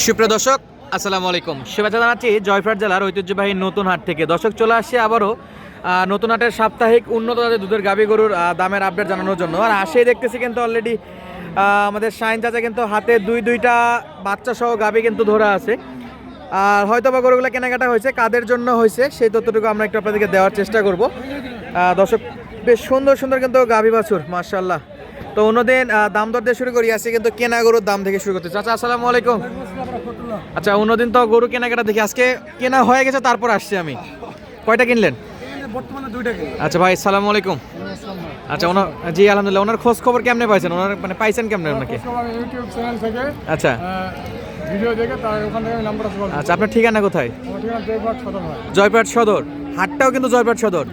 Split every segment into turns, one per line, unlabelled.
সুপ্রিয় দর্শক, আসসালামু আলাইকুম। শুভেচ্ছা জানাচ্ছি জয়ফাট জেলার ঐতিহ্যবাহী নতুন হাট থেকে। দর্শক, চলে আসছে আবারও নতুন হাটের সাপ্তাহিক উন্নত জাতের দুধের গাভী গরুর দামের আপডেট জানানোর জন্য। আর আসেই দেখতেছি কিন্তু অলরেডি আমাদের শাইন চাচা কিন্তু হাতে দুই, দুইটা বাচ্চা সহ গাভী কিন্তু ধরা আছে। আর হয়তো বা গরুগুলো কেনাকাটা হয়েছে, কাদের জন্য হয়েছে, সেই তথ্যটুকু আমরা একটু আপনাদেরকে দেওয়ার চেষ্টা করব। দর্শক, বেশ সুন্দর সুন্দর কিন্তু গাভী বাছুর মার্শাল্লাহ তো অন্যদিন দাম দর দিয়ে শুরু করি আসি কিন্তু কেনা গরুর দাম থেকে শুরু করতে। চাচা, আসসালামু আলাইকুম। আচ্ছা অন্যদিন তো গরু কেনাকাটা দেখি। আজকে কেনা হয়ে গেছে, তারপর আসছি আমি। কয়টা কিনলেন? আচ্ছা ভাই, আসসালামু আলাইকুম। আচ্ছা ওনার জি, আলহামদুলিল্লাহ, ওনার খোঁজ খবর কেমনে পাইছেন? ওনার মানে পাইছেন কেমনে ওনাকে?
ইউটিউব চ্যানেল থেকে
আচ্ছা।
ভিডিও দেখে তার ওখান থেকে নাম্বার
আচ্ছা আপনার ঠিকানা কোথায়?
জয়পাট সদর।
হাটটাও কিন্তু জয়পাট সদর।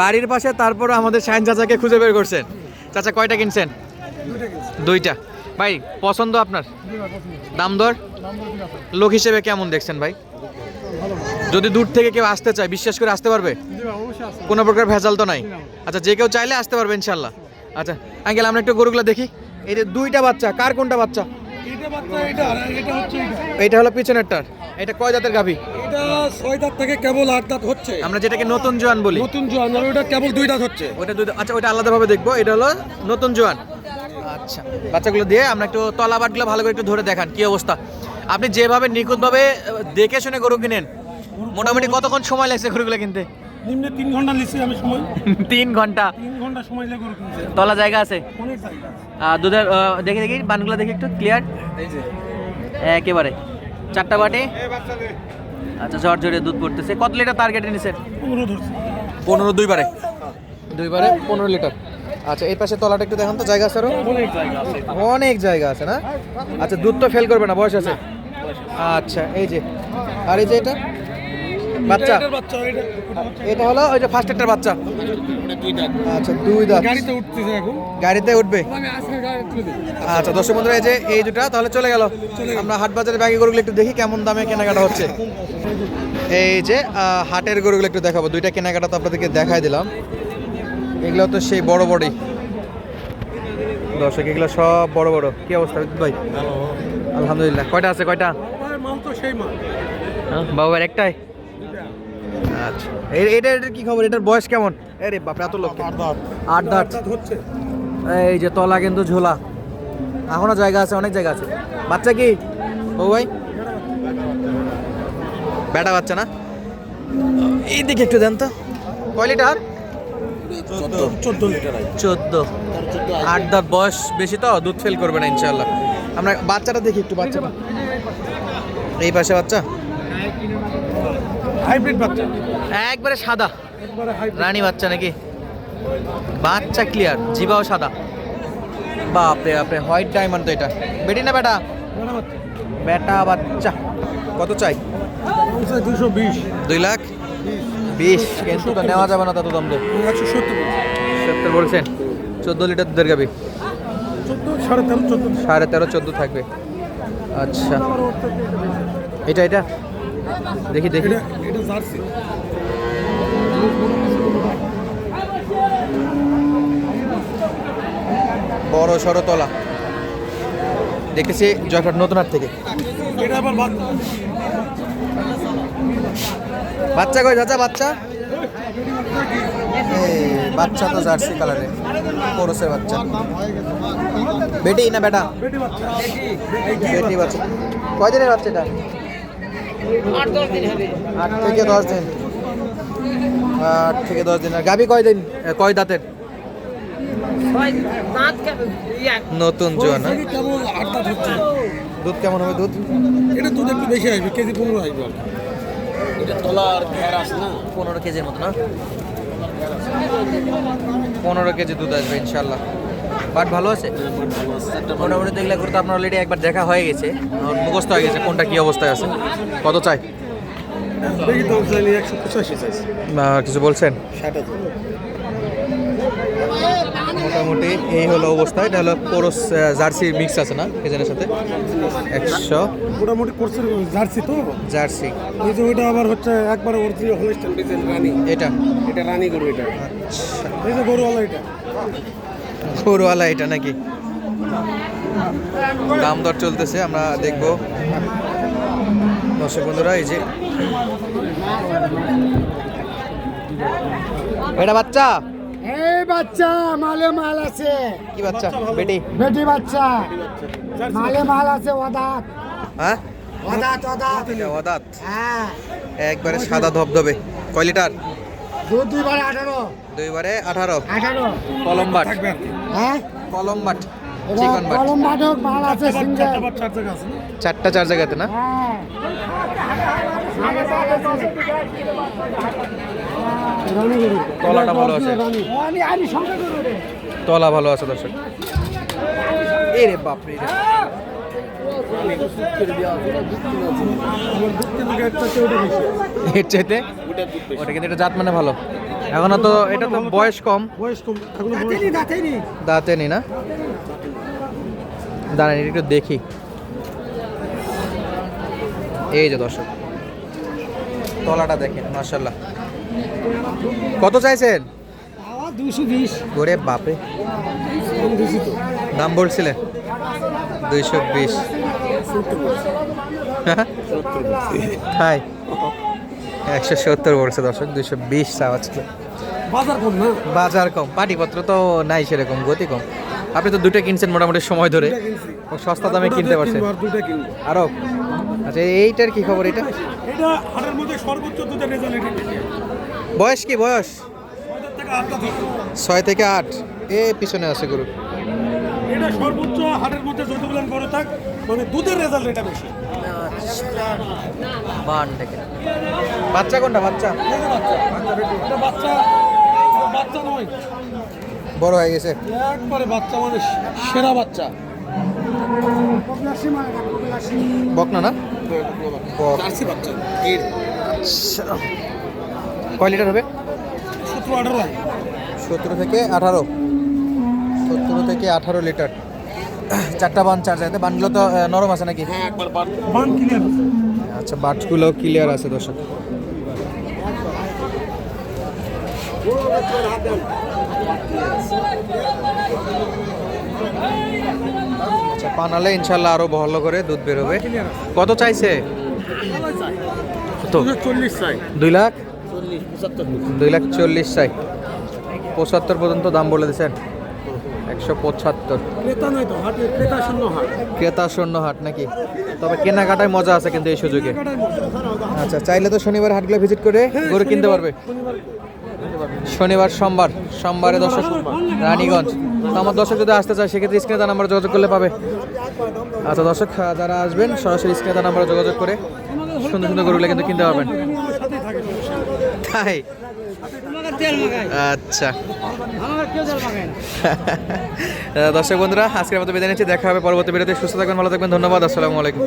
বাড়ির পাশে তারপর আমাদের শাইন চাচাকে খুঁজে বের করছেন। চাচা, কয়টা কিনছেন?
দুইটা।
ভাই, পছন্দ আপনার? দাম দর? লোক হিসেবে কেমন দেখছেন ভাই? যদি দূর থেকে কেউ আসতে চায়, বিশ্বাস করে আসতে পারবে? কোনো প্রকার ভেজাল তো নাই? আচ্ছা যে কেউ চাইলে আসতে পারবে ইনশাল্লাহ। আচ্ছা আঙ্কেল, আমরা একটু গরুগুলো দেখি। এই যে দুইটা বাচ্চা, কার কোনটা বাচ্চা?
এটা
হলো পিছনেরটার। এটা কয় জাতের গাভী?
এটা ছয় দাঁত থেকে কেবল আট দাঁত হচ্ছে।
আমরা যেটাকে নতুন জোয়ান বলি।
নতুন জোয়ান আর ওটা কেবল দুই দাঁত হচ্ছে।
ওটা দুই আচ্ছা ওটা আলাদাভাবে দেখব। এটা হলো নতুন জোয়ান। আচ্ছা বাচ্চাগুলো দিয়ে আমরা একটু তলা বাটগুলো ভালো করে একটু ধরে দেখান কি অবস্থা? আপনি যেভাবে নিখুঁতভাবে দেখে শুনে গরু কিনেন মোটামুটি কতক্ষণ সময় লাগছে গরুগুলো কিনতে?
নিম্নে তিন ঘণ্টা নিচ্ছি আমি সময়।
তিন ঘণ্টা।
তিন ঘণ্টা সময় লেগে
তলা জায়গা আছে?
অনেক জায়গা
দুধের দেখি দেখি বানগুলো দেখি একটু ক্লিয়ার একেবারে। চারটা বাটি? আচ্ছা ঝড় ঝরে দুধ পড়তেছে। কত লিটার টার্গেটে নিছেন?
পনেরো ধরছে।
পনেরো দুইবারে? দুইবারে পনেরো লিটার আচ্ছা এই পাশে তলাটা একটু দেখান তো জায়গা আছে আরও?
অনেক জায়গা আছে।
অনেক জায়গা আছে না? আচ্ছা দুধ তো ফেল করবে না বয়স আছে। আচ্ছা এই যে। আর এই যে এটা? বাচ্চা?
এটা
হলো ওই যে ফার্স্ট একটা বাচ্চা। আচ্ছা দুই দাঁত
গাড়িতে উঠতেছে এখন।
গাড়িতে উঠবে? আচ্ছা দর্শক বন্ধুরা এই যে এই দুটা তাহলে চলে গেল। আমরা হাট বাজারে ব্যাগে গরুগুলো একটু দেখি কেমন দামে কেনাকাটা হচ্ছে। এই যে হাটের গরুগুলো একটু দেখাবো। দুইটা কেনাকাটা তো আপনাদেরকে দেখাই দিলাম। এগুলো তো সেই বড় বড়ই। দর্শক এগুলো সব বড় বড়। কি অবস্থা ভাই? আলহামদুলিল্লাহ। কয়টা আছে কয়টা? হ্যাঁ, বাবার একটাই? আচ্ছা। এই- এটা এটার কি খবর? এটার বয়স কেমন? আরে বাপরে এত লোক
আট দাঁত।
এই যে তলা কিন্তু ঝোলা। এখনও জায়গা আছে অনেক জায়গা আছে। বাচ্চা কি? ও ভাই। বেটা বাচ্চা না? এই দিকে একটু দেন তো। কয় লিটার?
চোদ্দ। লিটার
চোদ্দ। আট দাঁত বয়স বেশি তো? দুধ ফেল করবে না ইনশাল্লাহ আমরা বাচ্চাটা দেখি একটু বাচ্চাটা। এই পাশে বাচ্চা?
হাইব্রিড বাচ্চা?
একবারে সাদা।
একবারে
রানী বাচ্চা নাকি? বাচ্চা ক্লিয়ার জিবাও সাদা। বাপরে বাপরে হোয়াইট ডায়মন্ড তো এটা। বেটি না বেটা? বেটা বাচ্চা। কত চাই?
দুশো বিশ।
দুই লাখ? বিশ। কিন্তু তো নেওয়া যাবে না তত দাম দিয়ে
একশো সত্তর।
সত্তর বলছেন। চোদ্দ লিটার দুধের গাবি।
সাড়ে তেরো চোদ্দ।
সাড়ে তেরো চোদ্দ থাকবে। আচ্ছা। এটা এটা? দেখি দেখি।
এটা এটা জার্সি।
বড় সড়ো তলা। দেখেছি জয়ঘাট নতুন হাট থেকে।
বাচ্চা।
কই চাচা বাচ্চা? বাচ্চা তো জার্সি কালারের। কোরসের বাচ্চা। বেটি না বেটা?
বেটি বাচ্চা।
বেটি বাচ্চা কয় দিনের বাচ্চা এটা আট থেকে দশ দিন। আট থেকে দশ দিন। আর গাবি কয় দিন এ, কয় দাঁতের? নতুন জোয়ান হ্যাঁ? দুধ কেমন হবে? দুধ
এটা দুধ একটু বেশি আসবে কেজি পনেরো আসবে।
পনেরো কেজির মতো না? পনেরো কেজি দুধ আসবে ইনশাল্লাহ বাট ভালো আছে? মোটামুটি দেখলে করে তো আপনার অলরেডি একবার দেখা হয়ে গেছে। মুখস্থ হয়ে গেছে কোনটা কি অবস্থায় আছে। কত চাই? কিছু বলছেন? মোটামুটি এই হলো অবস্থা এটা হলো কোরস জার্সি মিক্স আছে না এজনের সাথে? একশো।
মোটামুটি জার্সি তো?
জার্সি।
এই যে ওইটা আবার হচ্ছে একবারে অরিজিনাল হলিস্টান ডিজেল রানী।
এটা?
এটা রানী গরু এটা।
আচ্ছা।
এই যে গরুওয়ালা এটা।
গরুওয়ালা এটা নাকি? দাম দর চলতেছে আমরা দেখব। দর্শক বন্ধুরা এই যে এটা বাচ্চা?
এই বাচ্চা মালে মাল আছে।
কি বাচ্চা? বেটি?
বেটি বাচ্চা। মালে মাল আছে ওদাত
হ্যাঁ?
ওদাত ওদাত
এটা অদাত।
হ্যাঁ।
একবারে সাদা ধবধবে। কয় লিটার?
দুইবার আঠারো।
দুইবারে আঠারো।
আঠারো।
কলম বাট
হ্যাঁ?
কলম বাট
এবার
চিকন বাট।
কলম বাটক মাল আছে
চারটা চার জায়গাতে না?
হ্যাঁ।
তলাটা ভালো আছে। তলা ভালো আছে দর্শক। এ রে বাপরে রে। এর চাইতে? ওটা কিন্তু এটা জাত মানে ভালো। এখনও তো এটা তো বয়স কম।
বয়স কম।
দাঁতে নি না? দাঁড়ান একটু দেখি। এই যে দর্শক তলাটা দেখেন মার্শাল্লাহ কত চাইছেন?
দুশো বিশ।
ওরে বাপে দাম বলছিলেন? দুইশো বিশ। হাই। একশো সত্তর বলছে দর্শক দুইশো বিশ চাওয়া ছিল
বাজার কম না?
বাজার কম পাটিপত্র তো নাই সেরকম গতি কম। আপনি তো দুটো কিনছেন মোটামুটি সময় ধরে। ও সস্তা দামে কিনতে পারছেন।
আর দুইটা কিনবো।
আরও। আচ্ছা এইটার কি খবর এটা?
এটা হাটের মধ্যে সর্বোচ্চ দুধের রেজাল্ট
বয়স কি বয়স। ছয় থেকে আট। এ পিছনে আছে গরু।
এটা সর্বোচ্চ হাটের মধ্যে যতগুলো বড় থাক মানে দুধের রেজাল্ট এটা বেশি।
বান দেখে বাচ্চা কোনটা? বাচ্চা।
বাচ্চা এটা বাচ্চা নয়।
বড় হয়ে গেছে।
একবারে বাচ্চা মানে সেরা বাচ্চা।
বকনা না?
বাচ্চা এর
কয় লিটার হবে?
সতেরো আঠারো
সতেরো থেকে আঠারো। সতেরো থেকে আঠারো লিটার। চারটা বান চার জায়গাতে বানগুলো তো নরম আছে নাকি?
হ্যাঁ একবার বান। ক্লিয়ার
আচ্ছা বাটগুলো ক্লিয়ার আছে দর্শক। আচ্ছা পানালে ইনশাল্লাহ আরও ভালো করে দুধ বেরোবে। কত চাইছে? কত?
চল্লিশ চাই।
দুই লাখ? দুই লাখ চল্লিশ চাই। পঁচাত্তর পর্যন্ত দাম বলে দিচ্ছেন। একশো পঁচাত্তর।
ক্রেতা শূন্য হাট।
নাকি? তবে কেনাকাটায় মজা আছে কিন্তু এই সুযোগে। আচ্ছা চাইলে তো শনিবার হাটগুলো ভিজিট করে গরু কিনতে পারবে। শনিবার। সোমবার সোমবারে দর্শক রানীগঞ্জ। তো আমার দর্শক যদি আসতে চায় সেক্ষেত্রে স্ক্রিনে তার নাম্বারে যোগাযোগ করলে পাবে। আচ্ছা দর্শক যারা আসবেন সরাসরি স্ক্রিনে তার নাম্বারে যোগাযোগ করে সুন্দর সুন্দর গরুগুলো কিন্তু কিনতে পারবেন। তাই আচ্ছা। দর্শক বন্ধুরা আজকের মতো বিদায় নিচ্ছি। দেখা হবে পরবর্তী ভিডিওতে। সুস্থ থাকবেন ভালো থাকবেন ধন্যবাদ। আসসালামু আলাইকুম।